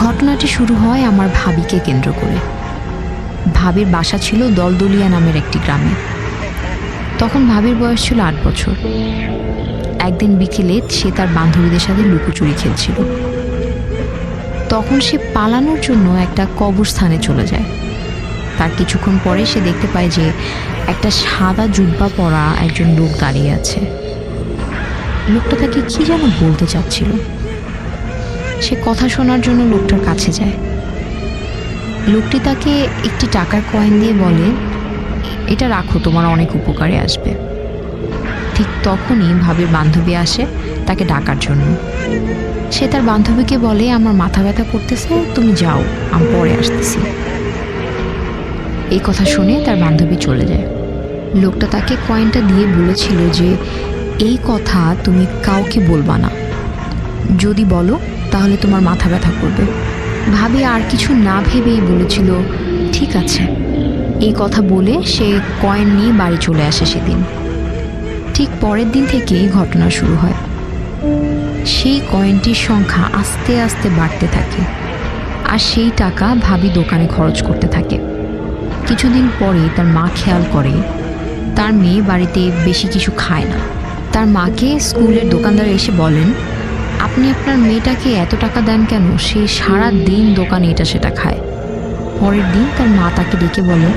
ঘটনাটি শুরু হয় আমার ভাবিকে কেন্দ্র করে। ভাবির বাসা ছিল দলদলিয়া নামের একটি গ্রামে। তখন ভাবির বয়স ছিল আট বছর। একদিন বিকেলে সে তার বান্ধবীদের সাথে লুকোচুরি খেলছিল। তখন সে পালানোর জন্য একটা কবরস্থানে চলে যায়। তার কিছুক্ষণ পরে সে দেখতে পায় যে একটা সাদা জুব্বা পরা একজন লোক দাঁড়িয়ে আছে। লোকটা তাকে কি যেন বলতে চাচ্ছিল। সে কথা শোনার জন্য লোকটার কাছে যায়। লোকটি তাকে একটি টাকার কয়েন দিয়ে বলে, এটা রাখো, তোমার অনেক উপকারে আসবে। ঠিক তখনই ভাবির বান্ধবী আসে তাকে ডাকার জন্য। সে তার বান্ধবীকে বলে, আমার মাথা ব্যথা করতেছে, তুমি যাও, আমি পরে আসতেছি। এই কথা শুনে তার বান্ধবী চলে যায়। লোকটা তাকে কয়েনটা দিয়ে বলেছিল যে, এই কথা তুমি কাউকে বলবা না। যদি বলো তাহলে তোমার মাথা ব্যথা করবে। ভাবি আর কিছু না ভেবেই বলেছিল, ঠিক আছে। এই কথা বলে সে কয়েন নিয়ে বাড়ি চলে আসে সেদিন। ঠিক পরের দিন থেকেই ঘটনা শুরু হয়। সেই কয়েনটির সংখ্যা আস্তে আস্তে বাড়তে থাকে আর সেই টাকা ভাবি দোকানে খরচ করতে থাকে। কিছুদিন পরে তার মা খেয়াল করে, তার মেয়ে বাড়িতে বেশি কিছু খায় না। তার মাকে স্কুলের দোকানদার এসে বলেন আপনি আপনার মেয়েটাকে এত টাকা দেন কেন? সে সারা দিন দোকানে এটা সেটা খায়। পরের দিন তার মা তাকে ডেকে বলে,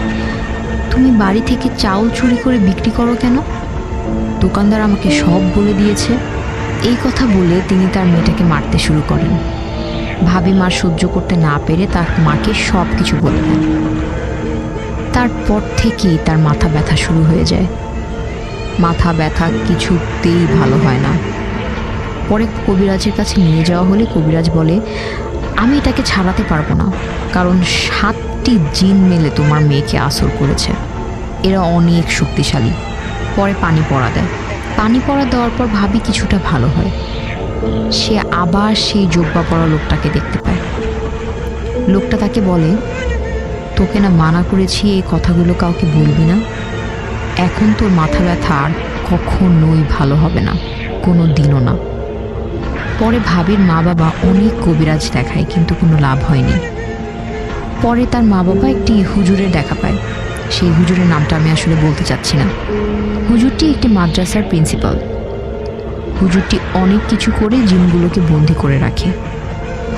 তুমি বাড়ি থেকে চাউল চুরি করে বিক্রি করো কেন? দোকানদার আমাকে সব বলে দিয়েছে। এই কথা বলে তিনি তার মেয়েটাকে মারতে শুরু করেন। ভাবি মা সহ্য করতে না পেরে তার মাকে সব কিছু বলে দেন। তারপর থেকেই তার মাথা ব্যথা শুরু হয়ে যায়। মাথা ব্যথা কিছুতেই ভালো হয় না। পরে কবিরাজের কাছে নিয়ে যাওয়া হলে কবিরাজ বলে, আমি এটাকে ছাড়াতে পারব না, কারণ সাতটি জিন মেলে তোমার মেয়েকে আসর করেছে। এরা অনেক শক্তিশালী। পরে পানি পড়া দেয়। পানি পড়া দেওয়ার পর ভাবি কিছুটা ভালো হয়। সে আবার সেই যোগ্যা পড়া লোকটাকে দেখতে পায়। লোকটা তাকে বলে, তোকে না মানা করেছি, এই কথাগুলো কাউকে বলবি না। এখন তোর মাথা ব্যথা আর কখনোই ভালো হবে না কোনো দিনও না। পরে ভাবির মা বাবা অনেক কবিরাজ দেখায়, কিন্তু কোনো লাভ হয়নি। পরে তার মা বাবা একটি হুজুরের দেখা পায়। সেই হুজুরের নামটা আমি আসলে বলতে চাচ্ছি না। হুজুরটি একটি মাদ্রাসার প্রিন্সিপাল। হুজুরটি অনেক কিছু করে জিনগুলোকে বন্দি করে রাখে।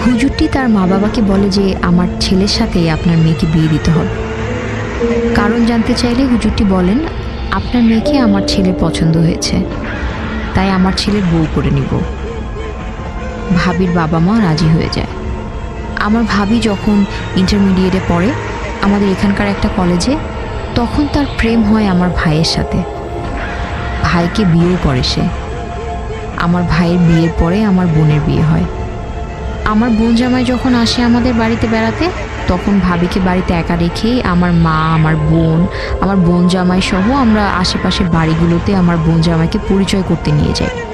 হুজুরটি তার মা বাবাকে বলে যে, আমার ছেলের সাথে আপনার মেয়েকে বিয়ে দিতে হবে। কারণ জানতে চাইলে হুজুরটি বলেন, আপনার মেয়েকে আমার ছেলে পছন্দ হয়েছে। তাই আমার ছেলের বউ করে নিব। ভাবির বাবা মা রাজি হয়ে যায়। আমার ভাবি যখন ইন্টারমিডিয়েটে পড়ে আমাদের এখানকার একটা কলেজে তখন তার প্রেম হয় আমার ভাইয়ের সাথে। ভাইকে বিয়েও করে সে। আমার ভাইয়ের বিয়ের পরে আমার বোনের বিয়ে হয়। আমার বোন জামাই যখন আসে আমাদের বাড়িতে বেড়াতে, তখন ভাবিকে বাড়িতে একা রেখেই আমার মা, আমার বোন আমার বোন জামাই সহ আমরা আশেপাশে বাড়িগুলোতে আমার বোন জামাইকে পরিচয় করতে নিয়ে যাই।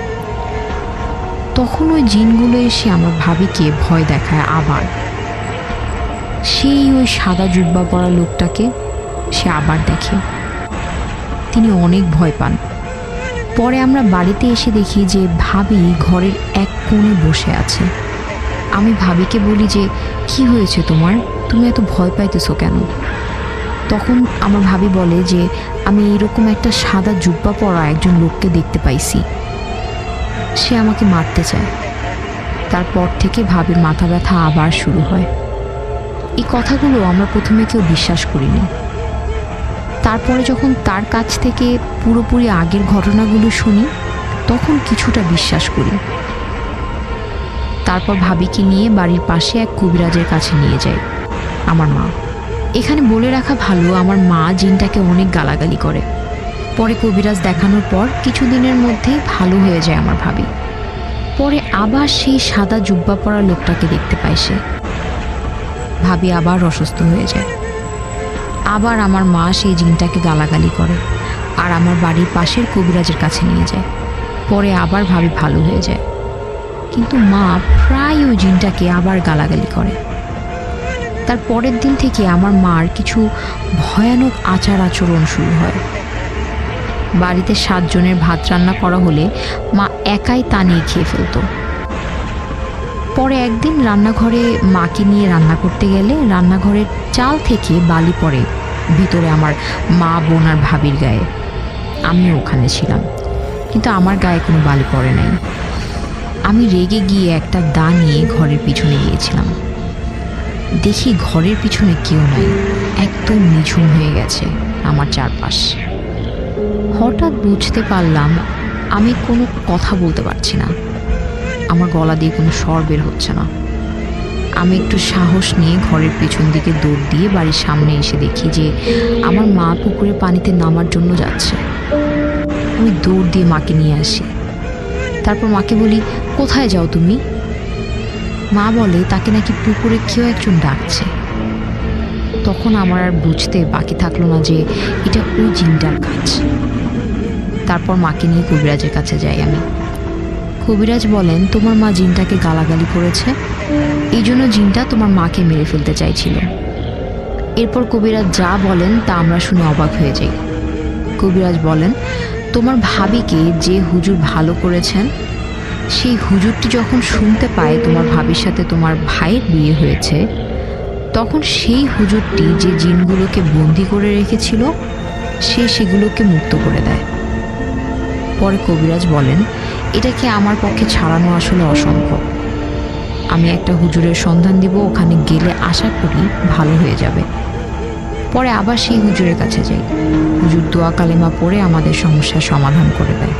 তখন ওই জিনগুলো এসে আমার ভাবিকে ভয় দেখায় আবার। সেই ওই সাদা জুব্বা পরা লোকটাকে সে আবার দেখে। তিনি অনেক ভয় পান। পরে আমরা বাড়িতে এসে দেখি যে ভাবি ঘরের এক কোণে বসে আছে। আমি ভাবিকে বলি যে, কি হয়েছে তোমার? তুমি এত ভয় পাইতেছো কেন? তখন আমার ভাবি বলে যে, আমি এরকম একটা সাদা জুব্বা পরা একজন লোককে দেখতে পাইছি। সে আমাকে মারতে চায়। তারপর থেকে ভাবির মাথা ব্যথা আবার শুরু হয়। এই কথাগুলো আমরা প্রথমে কেউ বিশ্বাস করিনি। তারপরে যখন তার কাছ থেকে পুরোপুরি আগের ঘটনাগুলো শুনি, তখন কিছুটা বিশ্বাস করি। তারপর ভাবিকে নিয়ে বাড়ির পাশে এক কবিরাজের কাছে নিয়ে যাই, আমার মা। এখানে বলে রাখা ভালো, আমার মা জিনটাকে অনেক গালাগালি করে। পরে কবিরাজ দেখানোর পর কিছুদিনের মধ্যেই ভালো হয়ে যায় আমার ভাবি। পরে আবার সেই সাদা জুব্বা পরা লোকটাকে দেখতে পায় সে। ভাবি আবার অসুস্থ হয়ে যায়। আবার আমার মা সেই জিনটাকে গালাগালি করে আর আমার বাড়ির পাশের কবিরাজের কাছে নিয়ে যায়। পরে আবার ভাবি ভালো হয়ে যায়। কিন্তু মা প্রায় ওই জিনটাকে আবার গালাগালি করে। তার পরের দিন থেকে আমার মার কিছু ভয়ানক আচার আচরণ শুরু হয়। বাড়িতে সাতজনের ভাত রান্না করা হলে মা একাই তা নিয়ে খেয়ে ফেলতো। পরে একদিন রান্নাঘরে মাকে নিয়ে রান্না করতে গেলে রান্নাঘরের চাল থেকে বালি পড়ে ভিতরে আমার মা, বোন আর ভাবির গায়ে। আমিও ওখানে ছিলাম, কিন্তু আমার গায়ে কোনো বালি পড়ে নাই। আমি রেগে গিয়ে একটা দা নিয়ে ঘরের পিছনে গিয়েছিলাম। দেখি ঘরের পিছনে কেউ নাই, একদম নিঝুম হয়ে গেছে আমার চারপাশ। হঠাৎ বুঝতে পারলাম আমি কোনো কথা বলতে পারছি না। আমার গলা দিয়ে কোনো স্বর বের হচ্ছে না। আমি একটু সাহস নিয়ে ঘরের পেছন দিকে দৌড় দিয়ে বাড়ির সামনে এসে দেখি যে আমার মা পুকুরে পানিতে নামার জন্য যাচ্ছে। আমি দৌড় দিয়ে মাকে নিয়ে আসি। তারপর মাকে বলি, কোথায় যাও তুমি? মা বলে, তাকে নাকি পুকুরে কেউ একজন ডাকছে। তখন আমার আর বুঝতে বাকি থাকল না যে এটা ওই জিনটার কাজ। তারপর মাকে নিয়ে কবিরাজের কাছে যাই আমি। কবিরাজ বলেন, তোমার মা জিনটাকে গালাগালি করেছে। এই জন্য জিনটা তোমার মাকে মেরে ফেলতে চাইছিল। এরপর কবিরাজ যা বলেন তা আমরা শুনে অবাক হয়ে যাই। কবিরাজ বলেন, তোমার ভাবিকে যে হুজুর ভালো করেছেন, সেই হুজুরটি যখন শুনতে পায় তোমার ভাবির সাথে তোমার ভাইয়ের বিয়ে হয়েছে তখন সেই হুজুরটি যে জিনগুলোকে বন্দি করে রেখেছিল, সে সেগুলোকে মুক্ত করে দেয়। পরে কবিরাজ বলেন, এটাকে আমার পক্ষে ছাড়ানো আসলে অসম্ভব। আমি একটা হুজুরের সন্ধান দিব, ওখানে গেলে আশা করি ভালো হয়ে যাবে। পরে আবার সেই হুজুরের কাছে যাই। হুজুর দোয়া কালেমা পড়ে আমাদের সমস্যার সমাধান করে দেয়।